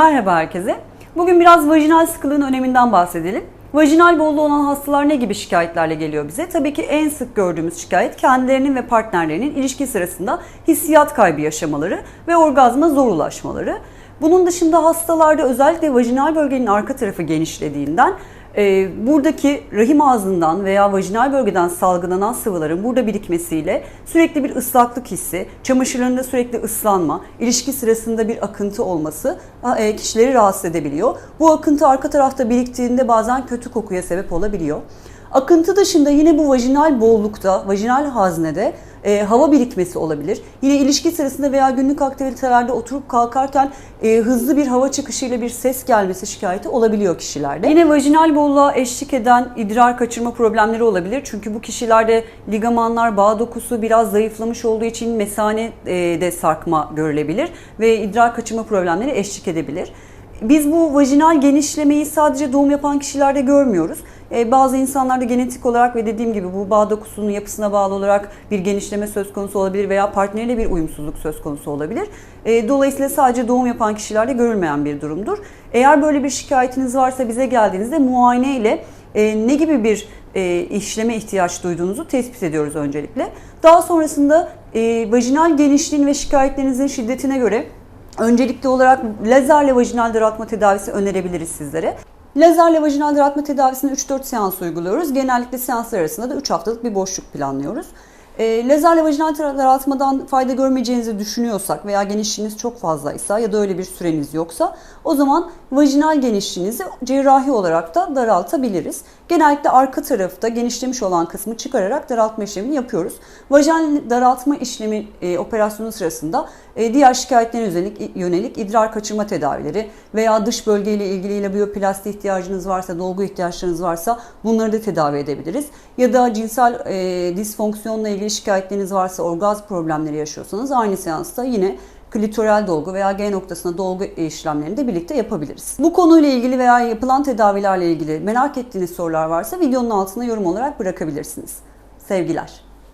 Merhaba herkese. Bugün biraz vajinal sıkılığın öneminden bahsedelim. Vajinal bolluğu olan hastalar ne gibi şikayetlerle geliyor bize? Tabii ki en sık gördüğümüz şikayet kendilerinin ve partnerlerinin ilişki sırasında hissiyat kaybı yaşamaları ve orgazma zor ulaşmaları. Bunun dışında hastalarda özellikle vajinal bölgenin arka tarafı genişlediğinden e, buradaki rahim ağzından veya vajinal bölgeden salgılanan sıvıların burada birikmesiyle sürekli bir ıslaklık hissi, çamaşırlarında sürekli ıslanma, ilişki sırasında bir akıntı olması e, kişileri rahatsız edebiliyor. Bu akıntı arka tarafta biriktiğinde bazen kötü kokuya sebep olabiliyor. Akıntı dışında yine bu vajinal bollukta, vajinal haznede e, hava birikmesi olabilir. Yine ilişki sırasında veya günlük aktivitelerde oturup kalkarken e, hızlı bir hava çıkışıyla bir ses gelmesi şikayeti olabiliyor kişilerde. Yine vajinal bolluğa eşlik eden idrar kaçırma problemleri olabilir. Çünkü bu kişilerde ligamanlar, bağ dokusu biraz zayıflamış olduğu için mesane e, de sarkma görülebilir ve idrar kaçırma problemleri eşlik edebilir. Biz bu vajinal genişlemeyi sadece doğum yapan kişilerde görmüyoruz. Ee, bazı insanlarda genetik olarak ve dediğim gibi bu bağ dokusunun yapısına bağlı olarak bir genişleme söz konusu olabilir veya partneriyle bir uyumsuzluk söz konusu olabilir. Ee, dolayısıyla sadece doğum yapan kişilerde görülmeyen bir durumdur. Eğer böyle bir şikayetiniz varsa bize geldiğinizde muayene ile e, ne gibi bir e, işleme ihtiyaç duyduğunuzu tespit ediyoruz öncelikle. Daha sonrasında e, vajinal genişliğin ve şikayetlerinizin şiddetine göre Öncelikli olarak lazerle vajinal daraltma tedavisi önerebiliriz sizlere. Lazerle vajinal daraltma tedavisini 3-4 seans uyguluyoruz. Genellikle seanslar arasında da 3 haftalık bir boşluk planlıyoruz. E, lazerle vajinal daraltmadan fayda görmeyeceğinizi düşünüyorsak veya genişliğiniz çok fazlaysa ya da öyle bir süreniz yoksa o zaman vajinal genişliğinizi cerrahi olarak da daraltabiliriz. Genellikle arka tarafta genişlemiş olan kısmı çıkararak daraltma işlemini yapıyoruz. Vajinal daraltma işlemi e, operasyonu sırasında e, diğer şikayetlerine yönelik, yönelik idrar kaçırma tedavileri veya dış bölgeyle ilgili labiyoplasti ihtiyacınız varsa, dolgu ihtiyaçlarınız varsa bunları da tedavi edebiliriz. Ya da cinsel e, disfonksiyonla ilgili şikayetleriniz varsa, orgazm problemleri yaşıyorsanız aynı seansta yine klitoral dolgu veya G noktasına dolgu işlemlerini de birlikte yapabiliriz. Bu konuyla ilgili veya yapılan tedavilerle ilgili merak ettiğiniz sorular varsa videonun altına yorum olarak bırakabilirsiniz. Sevgiler.